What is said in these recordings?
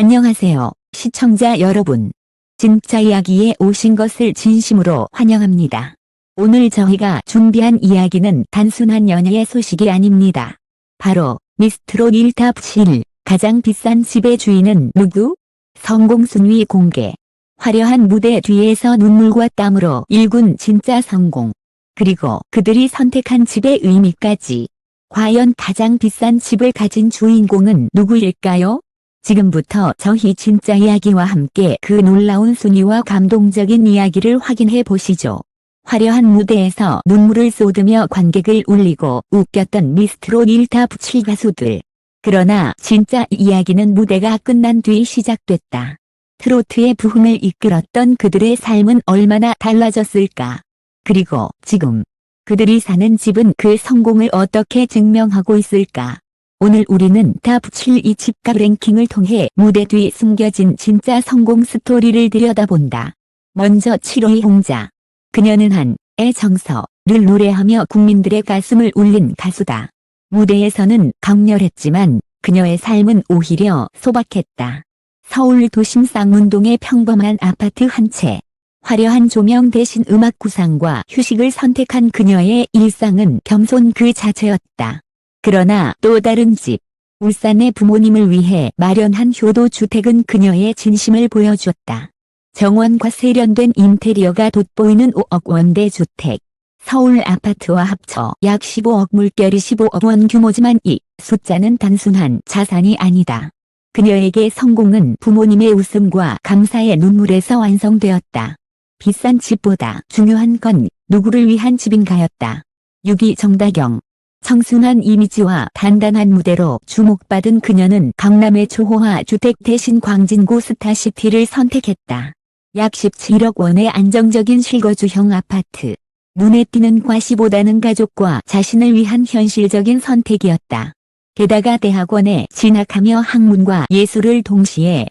안녕하세요, 시청자 여러분. 진짜 이야기에 오신 것을 진심으로 환영합니다. 오늘 저희가 준비한 이야기는 단순한 연애의 소식이 아닙니다. 바로 미스트롯 1탑 7 가장 비싼 집의 주인은 누구? 성공 순위 공개. 화려한 무대 뒤에서 눈물과 땀으로 일군 진짜 성공. 그리고 그들이 선택한 집의 의미까지. 과연 가장 비싼 집을 가진 주인공은 누구일까요? 지금부터 저희 진짜 이야기와 함께 그 놀라운 순위와 감동적인 이야기를 확인해 보시죠. 화려한 무대에서 눈물을 쏟으며 관객을 울리고 웃겼던 미스트롯 1탑 7 가수들. 그러나 진짜 이야기는 무대가 끝난 뒤 시작됐다. 트로트의 부흥을 이끌었던 그들의 삶은 얼마나 달라졌을까. 그리고 지금 그들이 사는 집은 그 성공을 어떻게 증명하고 있을까. 오늘 우리는 탑7 이 집값 랭킹을 통해 무대 뒤 숨겨진 진짜 성공 스토리를 들여다본다. 먼저 7위 홍자. 그녀는 한, 의 정서를 노래하며 국민들의 가슴을 울린 가수다. 무대에서는 강렬했지만 그녀의 삶은 오히려 소박했다. 서울 도심 쌍문동의 평범한 아파트 한 채. 화려한 조명 대신 음악 구상과 휴식을 선택한 그녀의 일상은 겸손 그 자체였다. 그러나 또 다른 집, 울산의 부모님을 위해 마련한 효도주택은 그녀의 진심을 보여주었다. 정원과 세련된 인테리어가 돋보이는 5억 원대 주택. 서울 아파트와 합쳐 약 15억 물결이 15억 원 규모지만 이 숫자는 단순한 자산이 아니다. 그녀에게 성공은 부모님의 웃음과 감사의 눈물에서 완성되었다. 비싼 집보다 중요한 건 누구를 위한 집인가였다. 6위 정다경. 청순한 이미지와 단단한 무대로 주목받은 그녀는 강남의 초호화 주택 대신 광진구 스타시티를 선택했다. 약 17억 원의 안정적인 실거주형 아파트. 눈에 띄는 과시보다는 가족과 자신을 위한 현실적인 선택이었다. 게다가 대학원에 진학하며 학문과 예술을 동시에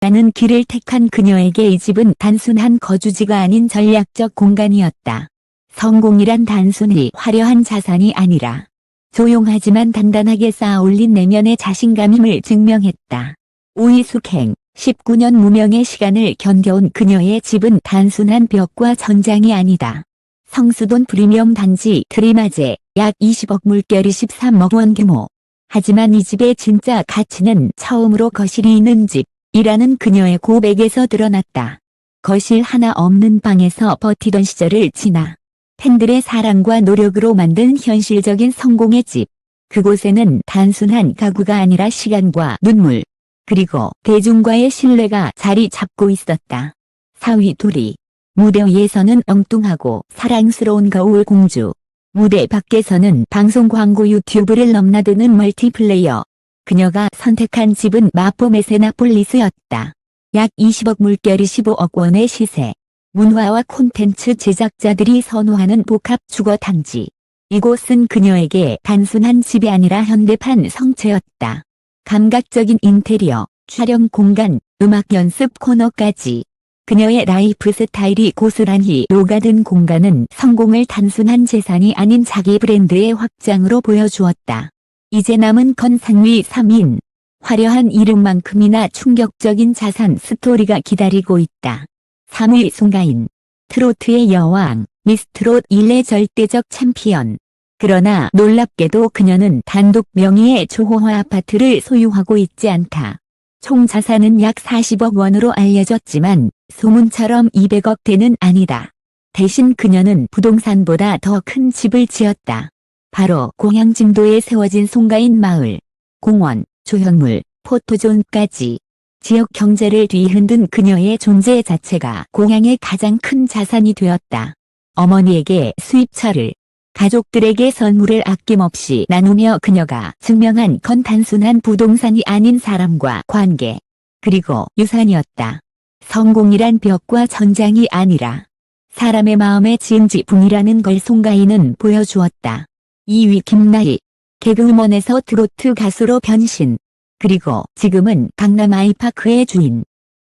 라는 길을 택한 그녀에게 이 집은 단순한 거주지가 아닌 전략적 공간이었다. 성공이란 단순히 화려한 자산이 아니라 조용하지만 단단하게 쌓아올린 내면의 자신감임을 증명했다. 우이숙행 19년 무명의 시간을 견뎌온 그녀의 집은 단순한 벽과 전장이 아니다. 성수돈 프리미엄 단지 트리마제 약 20억 물결이 13억 원 규모. 하지만 이 집의 진짜 가치는 처음으로 거실이 있는 집이라는 그녀의 고백에서 드러났다. 거실 하나 없는 방에서 버티던 시절을 지나 팬들의 사랑과 노력으로 만든 현실적인 성공의 집. 그곳에는 단순한 가구가 아니라 시간과 눈물, 그리고 대중과의 신뢰가 자리 잡고 있었다. 사위 둘이 무대 위에서는 엉뚱하고 사랑스러운 거울 공주. 무대 밖에서는 방송 광고 유튜브를 넘나드는 멀티플레이어. 그녀가 선택한 집은 마포 메세나폴리스였다. 약 20억 물결이 15억 원의 시세. 문화와 콘텐츠 제작자들이 선호하는 복합 주거 단지. 이곳은 그녀에게 단순한 집이 아니라 현대판 성체였다. 감각적인 인테리어, 촬영 공간, 음악 연습 코너까지. 그녀의 라이프 스타일이 고스란히 녹아든 공간은 성공을 단순한 재산이 아닌 자기 브랜드의 확장으로 보여주었다. 이제 남은 건 상위 3인. 화려한 이름만큼이나 충격적인 자산 스토리가 기다리고 있다. 3위 송가인. 트로트의 여왕, 미스트롯 1의 절대적 챔피언. 그러나 놀랍게도 그녀는 단독 명의의 초호화 아파트를 소유하고 있지 않다. 총 자산은 약 40억 원으로 알려졌지만 소문처럼 200억 대는 아니다. 대신 그녀는 부동산보다 더 큰 집을 지었다. 바로 공양진도에 세워진 송가인 마을, 공원, 조형물, 포토존까지 지역 경제를 뒤흔든 그녀의 존재 자체가 공양의 가장 큰 자산이 되었다. 어머니에게 수입차를, 가족들에게 선물을 아낌없이 나누며 그녀가 증명한 건 단순한 부동산이 아닌 사람과 관계, 그리고 유산이었다. 성공이란 벽과 전장이 아니라 사람의 마음에 지은 지붕이라는 걸 송가인은 보여주었다. 2위 김나희, 개그우먼에서 트로트 가수로 변신. 그리고 지금은 강남 아이파크의 주인.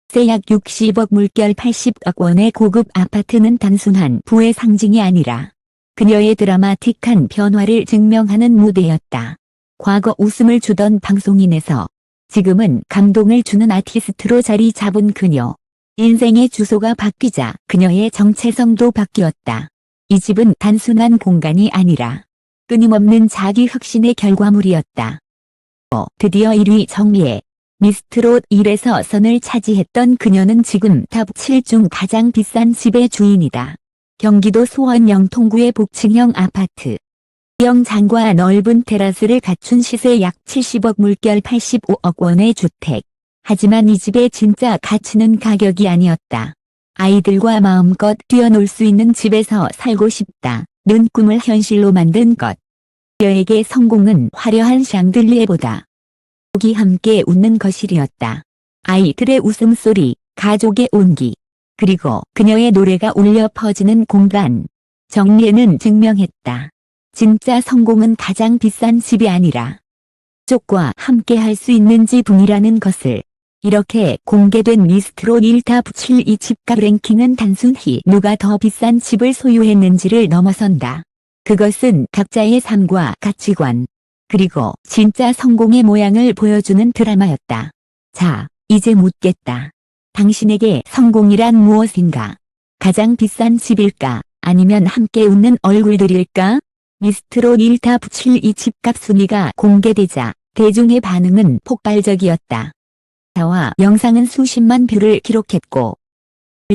세약 60억 물결 80억 원의 고급 아파트는 단순한 부의 상징이 아니라 그녀의 드라마틱한 변화를 증명하는 무대였다. 과거 웃음을 주던 방송인에서 지금은 감동을 주는 아티스트로 자리 잡은 그녀. 인생의 주소가 바뀌자 그녀의 정체성도 바뀌었다. 이 집은 단순한 공간이 아니라 끊임없는 자기 혁신의 결과물이었다. 어, 드디어 1위 정리에 미스트롯 1에서 선을 차지했던 그녀는 지금 탑 7 중 가장 비싼 집의 주인이다. 경기도 수원 영통구의 복층형 아파트. 영장과 넓은 테라스를 갖춘 시세 약 70억 물결 85억 원의 주택. 하지만 이 집의 진짜 가치는 가격이 아니었다. 아이들과 마음껏 뛰어놀 수 있는 집에서 살고 싶다. 는 꿈을 현실로 만든 것. 그녀에게 성공은 화려한 샹들리에보다 가족이 함께 웃는 거실이었다. 아이들의 웃음소리, 가족의 온기, 그리고 그녀의 노래가 울려 퍼지는 공간. 정리에는 증명했다. 진짜 성공은 가장 비싼 집이 아니라 쪽과 함께 할 수 있는 집뿐이라는 것을 이렇게 공개된 미스트롯 1탑 7이 집값 랭킹은 단순히 누가 더 비싼 집을 소유했는지를 넘어선다. 그것은 각자의 삶과 가치관, 그리고 진짜 성공의 모양을 보여주는 드라마였다. 자, 이제 묻겠다. 당신에게 성공이란 무엇인가? 가장 비싼 집일까? 아니면 함께 웃는 얼굴들일까? 미스트롯 1탑 7이 집값 순위가 공개되자 대중의 반응은 폭발적이었다. 자와 영상은 수십만 뷰를 기록했고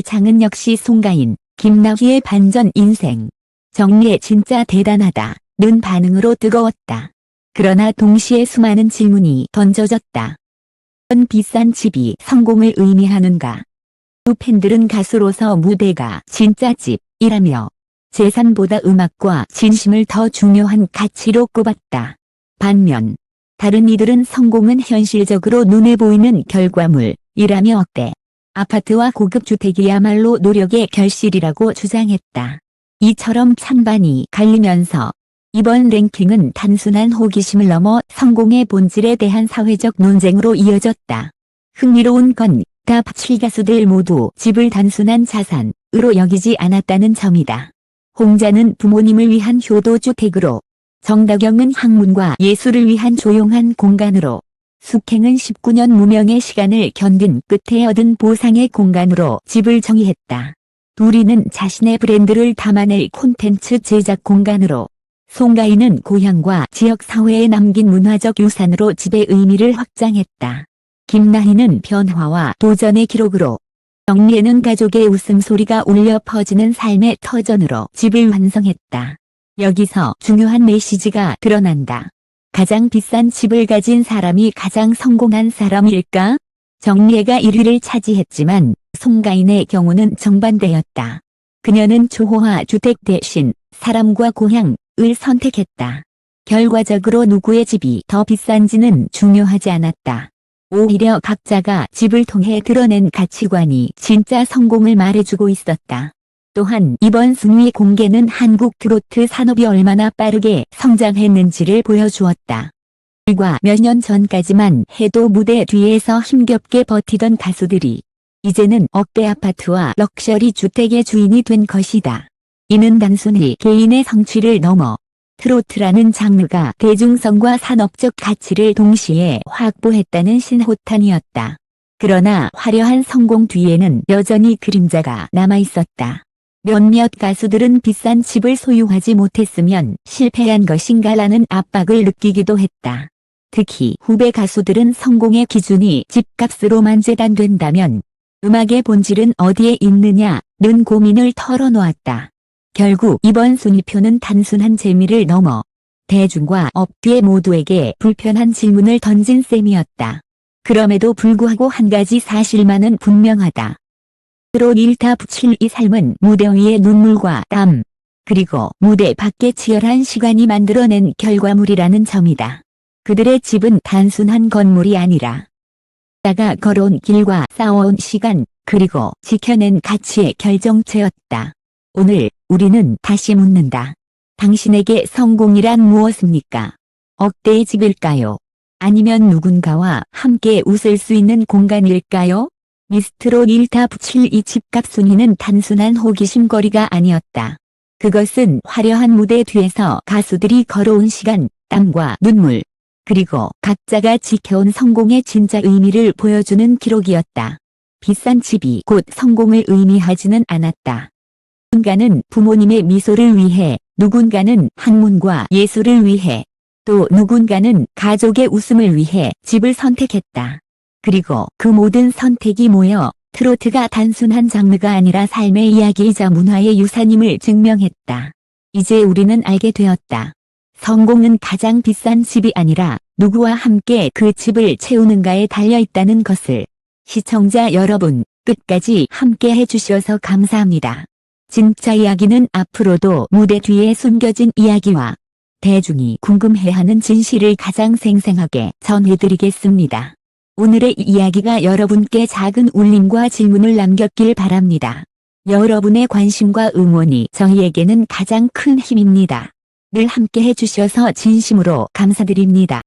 장은 역시 송가인, 김나희의 반전 인생. 정리에 진짜 대단하다. 는 반응으로 뜨거웠다. 그러나 동시에 수많은 질문이 던져졌다. 어떤 비싼 집이 성공을 의미하는가? 두 팬들은 가수로서 무대가 진짜 집이라며 재산보다 음악과 진심을 더 중요한 가치로 꼽았다. 반면 다른 이들은 성공은 현실적으로 눈에 보이는 결과물이라며 어때? 아파트와 고급 주택이야말로 노력의 결실이라고 주장했다. 이처럼 찬반이 갈리면서 이번 랭킹은 단순한 호기심을 넘어 성공의 본질에 대한 사회적 논쟁으로 이어졌다. 흥미로운 건탑 7가수들 모두 집을 단순한 자산으로 여기지 않았다는 점이다. 홍자는 부모님을 위한 효도주택으로, 정다경은 학문과 예술을 위한 조용한 공간으로, 숙행은 19년 무명의 시간을 견딘 끝에 얻은 보상의 공간으로 집을 정의했다. 두리는 자신의 브랜드를 담아낼 콘텐츠 제작 공간으로, 송가인은 고향과 지역 사회에 남긴 문화적 유산으로 집의 의미를 확장했다. 김나희는 변화와 도전의 기록으로, 정리에는 가족의 웃음소리가 울려 퍼지는 삶의 터전으로 집을 완성했다. 여기서 중요한 메시지가 드러난다. 가장 비싼 집을 가진 사람이 가장 성공한 사람일까? 정리애가 1위를 차지했지만 송가인의 경우는 정반대였다. 그녀는 초호화 주택 대신 사람과 고향을 선택했다. 결과적으로 누구의 집이 더 비싼지는 중요하지 않았다. 오히려 각자가 집을 통해 드러낸 가치관이 진짜 성공을 말해주고 있었다. 또한 이번 순위 공개는 한국 트로트 산업이 얼마나 빠르게 성장했는지를 보여주었다. 불과 몇 년 전까지만 해도 무대 뒤에서 힘겹게 버티던 가수들이 이제는 억대 아파트와 럭셔리 주택의 주인이 된 것이다. 이는 단순히 개인의 성취를 넘어 트로트라는 장르가 대중성과 산업적 가치를 동시에 확보했다는 신호탄이었다. 그러나 화려한 성공 뒤에는 여전히 그림자가 남아있었다. 몇몇 가수들은 비싼 집을 소유하지 못했으면 실패한 것인가라는 압박을 느끼기도 했다. 특히 후배 가수들은 성공의 기준이 집값으로만 재단된다면 음악의 본질은 어디에 있느냐는 고민을 털어놓았다. 결국 이번 순위표는 단순한 재미를 넘어 대중과 업계 모두에게 불편한 질문을 던진 셈이었다. 그럼에도 불구하고 한 가지 사실만은 분명하다. 트롯 1타 7이 삶은 무대 위의 눈물과 땀, 그리고 무대 밖의 치열한 시간이 만들어낸 결과물이라는 점이다. 그들의 집은 단순한 건물이 아니라 다가 걸어온 길과 싸워온 시간, 그리고 지켜낸 가치의 결정체였다. 오늘 우리는 다시 묻는다. 당신에게 성공이란 무엇입니까? 억대의 집일까요? 아니면 누군가와 함께 웃을 수 있는 공간일까요? 미스트롯 1탑 7이 집값 순위는 단순한 호기심거리가 아니었다. 그것은 화려한 무대 뒤에서 가수들이 걸어온 시간, 땀과 눈물, 그리고 각자가 지켜온 성공의 진짜 의미를 보여주는 기록이었다. 비싼 집이 곧 성공을 의미하지는 않았다. 누군가는 부모님의 미소를 위해, 누군가는 학문과 예술을 위해, 또 누군가는 가족의 웃음을 위해 집을 선택했다. 그리고 그 모든 선택이 모여 트로트가 단순한 장르가 아니라 삶의 이야기이자 문화의 유산임을 증명했다. 이제 우리는 알게 되었다. 성공은 가장 비싼 집이 아니라 누구와 함께 그 집을 채우는가에 달려있다는 것을 시청자 여러분 끝까지 함께 해주셔서 감사합니다. 진짜 이야기는 앞으로도 무대 뒤에 숨겨진 이야기와 대중이 궁금해하는 진실을 가장 생생하게 전해드리겠습니다. 오늘의 이 이야기가 여러분께 작은 울림과 질문을 남겼길 바랍니다. 여러분의 관심과 응원이 저희에게는 가장 큰 힘입니다. 늘 함께 해주셔서 진심으로 감사드립니다.